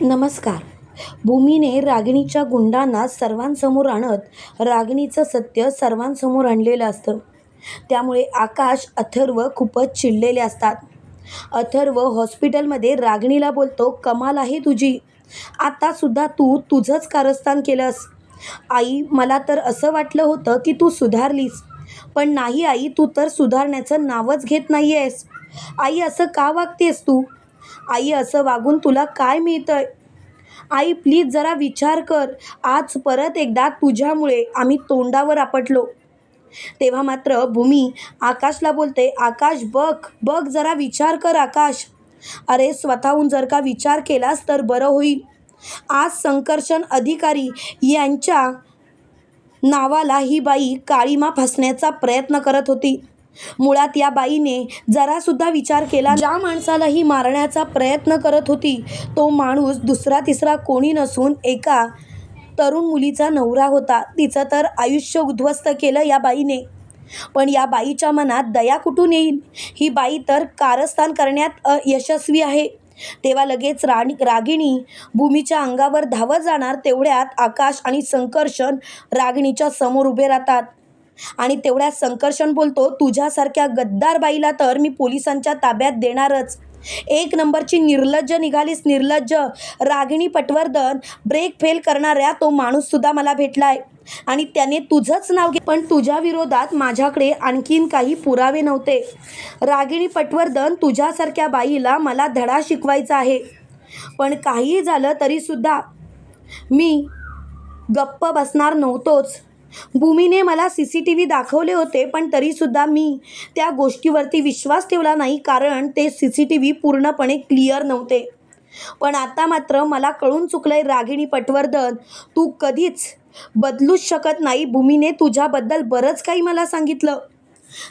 नमस्कार. भूमीने रागिणीच्या गुंडांना सर्वांसमोर आणत रागिणीचं सत्य सर्वांसमोर आणलेलं असतं. त्यामुळे आकाश अथर्व खूपच चिडलेले असतात. अथर्व हॉस्पिटलमध्ये रागिणीला बोलतो कमाल आहे तुझी. आतासुद्धा तू तुझंच कारस्थान केलंस. आई मला तर असं वाटलं होतं की तू सुधारलीस. पण नाही आई तू तर सुधारण्याचं नावच घेत नाही आहेस आई असं का वागतेस तू? आई असं वागून तुला काय मिळतंय? आई प्लीज जरा विचार कर. आज परत एकदा तुझ्यामुळे आम्ही तोंडावर आपटलो. तेव्हा मात्र भूमी आकाशला बोलते आकाश बघ बघ जरा विचार कर आकाश. अरे स्वतःहून जर का विचार केलास तर बरं होईल. आज संकर्षण अधिकारी यांच्या नावाला ही बाई काळीमा फसण्याचा प्रयत्न करत होती. मुळात या बाईने जरासुद्धा विचार केला ज्या माणसालाही मारण्याचा प्रयत्न करत होती तो माणूस दुसरा तिसरा कोणी नसून एका तरुण मुलीचा नवरा होता. तिचं तर आयुष्य उद्ध्वस्त केलं या बाईने. पण या बाईच्या मनात दया कुठून येईल? ही बाई तर कारस्थान करण्यात यशस्वी आहे. तेव्हा लगेच राणी रागिणी भूमीच्या अंगावर धावत जाणार तेवढ्यात आकाश आणि संकर्षण रागिणीच्या समोर उभे राहतात. आणि तेवढ्या संकर्षण बोलतो तुझ्यासारख्या गद्दार बाईला तर मी पोलिसांच्या ताब्यात देणारच. एक नंबरची निर्लज्ज निघालीस निर्लज्ज. रागिणी पटवर्धन ब्रेक फेल करणाऱ्या तो माणूससुद्धा मला भेटलाय. आणि त्याने तुझंच नाव घे पण तुझ्या विरोधात माझ्याकडे आणखीन काही पुरावे नव्हते. रागिणी पटवर्धन तुझ्यासारख्या बाईला मला धडा शिकवायचा आहे. पण काहीही झालं तरीसुद्धा मी गप्प बसणार नव्हतोच. भूमीने मला सी सी टी व्ही दाखवले होते पण तरीसुद्धा मी त्या गोष्टीवरती विश्वास ठेवला नाही कारण ते सी सी टी व्ही पूर्णपणे क्लिअर नव्हते. पण आता मात्र मला कळून चुकलंय रागिणी पटवर्धन तू कधीच बदलूच शकत नाही. भूमीने तुझ्याबद्दल बरंच काही मला सांगितलं.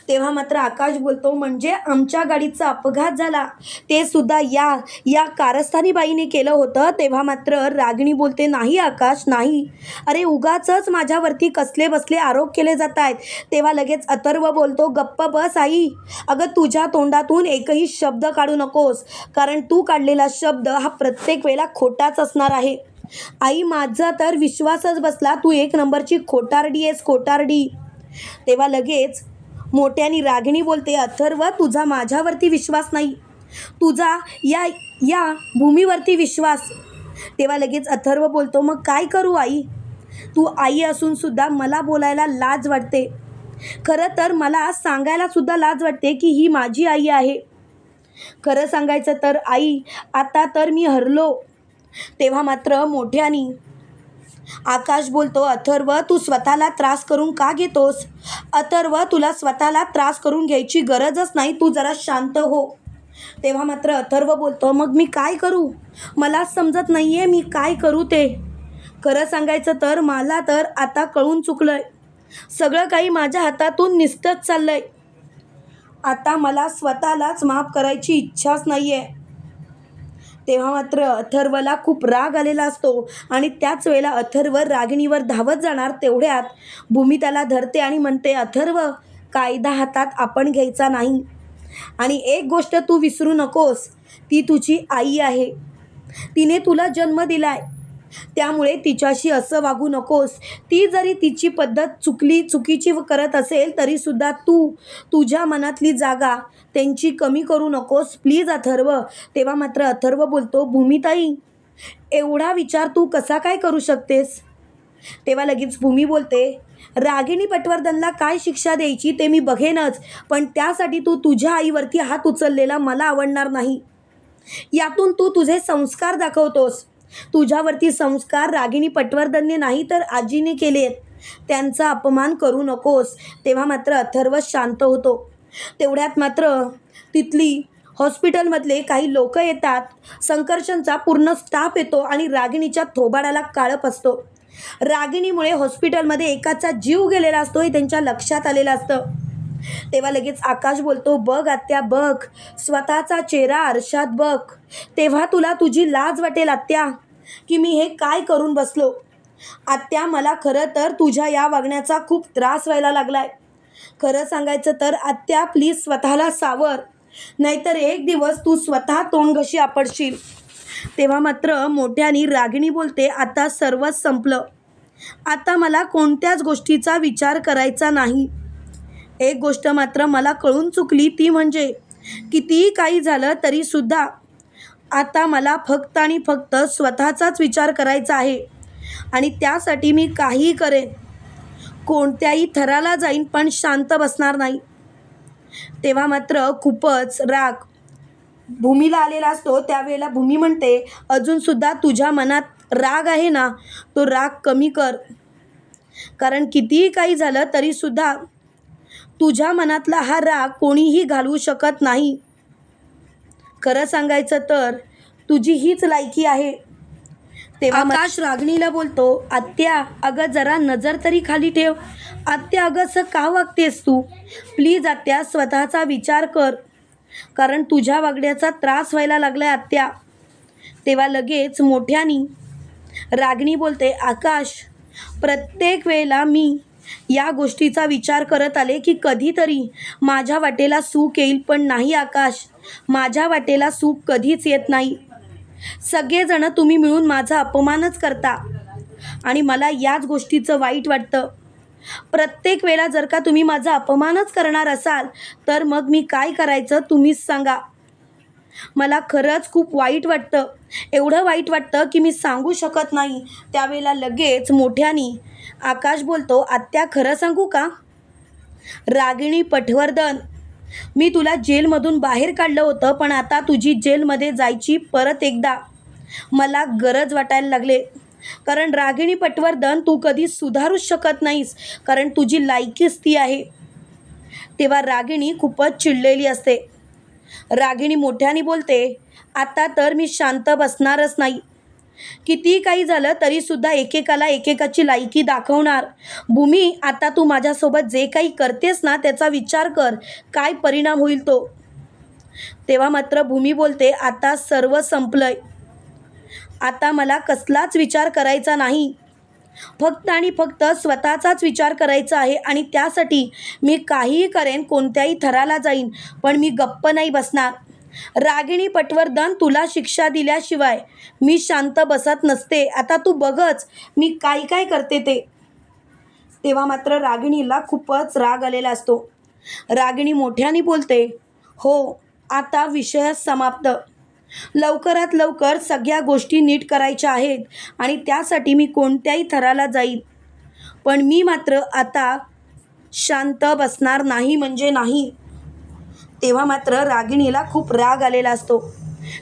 तेव्हा मात्र आकाश बोलतो म्हणजे आमच्या गाडीचा अपघात झाला. ते सुद्धा या या कारस्थानी बाईने केलं होतं. तेव्हा मात्र रागिणी बोलते नाही आकाश नाही. अरे उगाचच माझ्यावरती कसले बसले आरोप केले जात आहेत तेव्हा लगेच अथर्व बोलतो गप्प बस आई. अगं तुझ्या तोंडातून एकही शब्द काढू नकोस कारण तू काढलेला शब्द हा प्रत्येक वेळेला खोटाच असणार आहे. आई माझा तर विश्वासच बसला. तू एक नंबरची खोटारडी आहेस खोटारडी. तेव्हा लगेच मोठ्यानी रागिणी बोलते अथर्व तुझा माझ्यावरती विश्वास नाही. तुझा या या भूमीवरती विश्वास. तेव्हा लगेच अथर्व बोलतो मग काय करू आई? तू आई असूनसुद्धा मला बोलायला लाज वाटते. खरं तर मला सांगायला सुद्धा लाज वाटते की ही माझी आई आहे. खरं सांगायचं तर आई आता तर मी हरलो. तेव्हा मात्र मोठ्यानी आकाश बोलतो अथर्व तू स्वतःला त्रास करून का घेतोस? अथर्व तुला स्वतःला त्रास करून घ्यायची गरजच नाही तू जरा शांत हो. तेव्हा मात्र अथर्व बोलतो मग मी काय करू? मला समजत नाही आहे मी काय करू ते. खरं सांगायचं तर मला तर आता कळून चुकलं सगळं काही माझ्या हातातून निसटत चाललं आहे आता मला स्वतःलाच माफ करायची इच्छाच नाही आहे तेव्हा मात्र अथर्वला खूप राग आलेला असतो आणि त्याच वेळेला अथर्व रागिणीवर धावत जाणार तेवढ्यात भूमी त्याला धरते आणि म्हणते अथर्व कायदा हातात आपण घ्यायचा नाही. आणि एक गोष्ट तू विसरू नकोस. ती तुझी आई आहे. तिने तुला जन्म दिलाय. त्यामुळे तिच्याशी असं वागू नकोस. ती जरी तिची पद्धत चुकली चुकीची करत असेल तरीसुद्धा तू तुझ्या मनातली जागा त्यांची कमी करू नकोस. प्लीज अथर्व. तेव्हा मात्र अथर्व बोलतो भूमिताई एवढा विचार तू कसा काय करू शकतेस? तेव्हा लगेच भूमी बोलते रागिणी पटवर्धनला काय शिक्षा द्यायची ते मी बघेनच पण त्यासाठी तू तुझ्या आईवरती हात उचललेला मला आवडणार नाही. यातून तू तुझे संस्कार दाखवतोस. तुझ्यावरती संस्कार रागिणी पटवर्धनने नाही तर आजीने केलेत त्यांचा अपमान करू नकोस. तेव्हा मात्र अथर्व शांत होतो. तेवढ्यात मात्र तिथली हॉस्पिटलमधले काही लोक येतात. संकर्षणचा पूर्ण स्टाफ येतो आणि रागिणीच्या थोबाडाला काळप असतो. रागिणीमुळे हॉस्पिटलमध्ये एकाचा जीव गेलेला असतो हे त्यांच्या लक्षात आलेलं असतं. तेव्हा लगेच आकाश बोलतो बघ आत्या बघ. स्वतःचा चेहरा आरशात बघ. तेव्हा तुला तुझी लाज वाटेल आत्या. की मी हे काय करून बसलो? आत्या मला खरं तर तुझ्या या वागण्याचा खूप त्रास व्हायला लागलाय. खरं सांगायचं तर आत्या प्लीज स्वतःला सावर. नाहीतर एक दिवस तू स्वतः तोंड घशी आपडशील. तेव्हा मात्र मोठ्यानी रागिणी बोलते आता सर्वच संपलं. आता मला कोणत्याच गोष्टीचा विचार करायचा नाही. एक गोष्ट मात्र मला कळून चुकली ती म्हणजे कितीही काही झालं तरीसुद्धा आता मला फक्त आणि फक्त स्वतःचाच विचार करायचा आहे. आणि त्यासाठी मी काहीही करेन. कोणत्याही थराला जाईन पण शांत बसणार नाही. तेव्हा मात्र खूपच राग भूमीला आलेला असतो. त्यावेळेला भूमी म्हणते अजूनसुद्धा तुझ्या मनात राग आहे ना? तो राग कमी कर. कारण कितीही काही झालं तरीसुद्धा तुझ्या मनातला हा राग कोणीही घालवू शकत नाही. खरं सांगायचं तर तुझी हीच लायकी आहे. तेव्हा आकाश रागणीला बोलतो आत्या अगं जरा नजर तरी खाली ठेव. आत्या अगं असं का वागतेस तू? प्लीज आत्या स्वतःचा विचार कर. कारण तुझ्या वागण्याचा त्रास व्हायला लागलाय आत्या. तेव्हा लगेच मोठ्यानी रागणी बोलते आकाश प्रत्येक वेळेला मी या गोष्टीचा विचार करत आले की कधीतरी माझ्या वाटेला सुख येईल पण नाही आकाश. माझ्या वाटेला सुख कधीच येत नाही. सगळेजणं तुम्ही मिळून माझा अपमानच करता. आणि मला याच गोष्टीचं वाईट वाटतं. प्रत्येक वेळा जर का तुम्ही माझा अपमानच करणार असाल तर मग मी काय करायचं तुम्हीच सांगा. मला खरंच खूप वाईट वाटतं. एवढं वाईट वाटतं की मी सांगू शकत नाही. त्यावेळेला लगेच मोठ्यानी आकाश बोलतो आत्या खरं सांगू का? रागिणी पटवर्धन मी तुला जेलमधून बाहेर काढलं होतं पण आता तुझी जेलमध्ये जायची परत एकदा. मला गरज वाटायला लागले. कारण रागिणी पटवर्धन तू कधी सुधारूच शकत नाहीस कारण तुझी लायकीच ती आहे. तेव्हा रागिणी खूपच चिडलेली असते. रागिणी मोठ्याने बोलते आता तर मी शांत बसणारच नाही. किती काही झालं तरीसुद्धा एकेकाला एकेकाची लायकी दाखवणार. भूमी आता तू माझ्यासोबत जे काही करतेस ना त्याचा विचार कर. काय परिणाम होईल तो? तेव्हा मात्र भूमी बोलते आता सर्व संपलंय. आता मला कसलाच विचार करायचा नाही. फक्त आणि फक्त स्वतःचाच विचार करायचा आहे आणि त्यासाठी मी काहीही करेन कोणत्याही थराला जाईन पण मी गप्प नाही बसणार. रागिणी पटवर्धन तुला शिक्षा दिल्याशिवाय मी शांत बसत नसते. आता तू बघच मी काय काय करते ते. तेव्हा मात्र रागिणीला खूपच राग आलेला असतो. रागिणी मोठ्याने बोलते हो आता विषय समाप्त. लवकरात लवकर सगळ्या गोष्टी नीट करायच्या आहेत आणि त्यासाठी मी कोणत्याही थराला जाईल पण मी मात्र आता शांत बसणार नाही म्हणजे नाही. तेव्हा मात्र रागिणीला खूप राग आलेला असतो.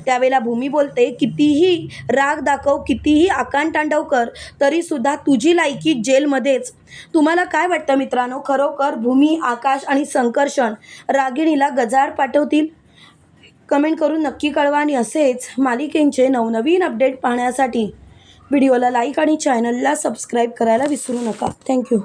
त्यावेळेला भूमी बोलते कितीही राग दाखव कितीही आकांतांडव कर तरीसुद्धा तुझी लायकी जेलमध्येच. तुम्हाला काय वाटतं मित्रांनो? खरोखर भूमी आकाश आणि संकर्षण रागिणीला गजाड पाठवतील? कमेंट करून नक्की कळवा आणि असेच मालिकेंचे नवनवीन अपडेट पाहण्यासाठी व्हिडिओला लाईक आणि चॅनलला सबस्क्राईब करायला विसरू नका. थँक्यू.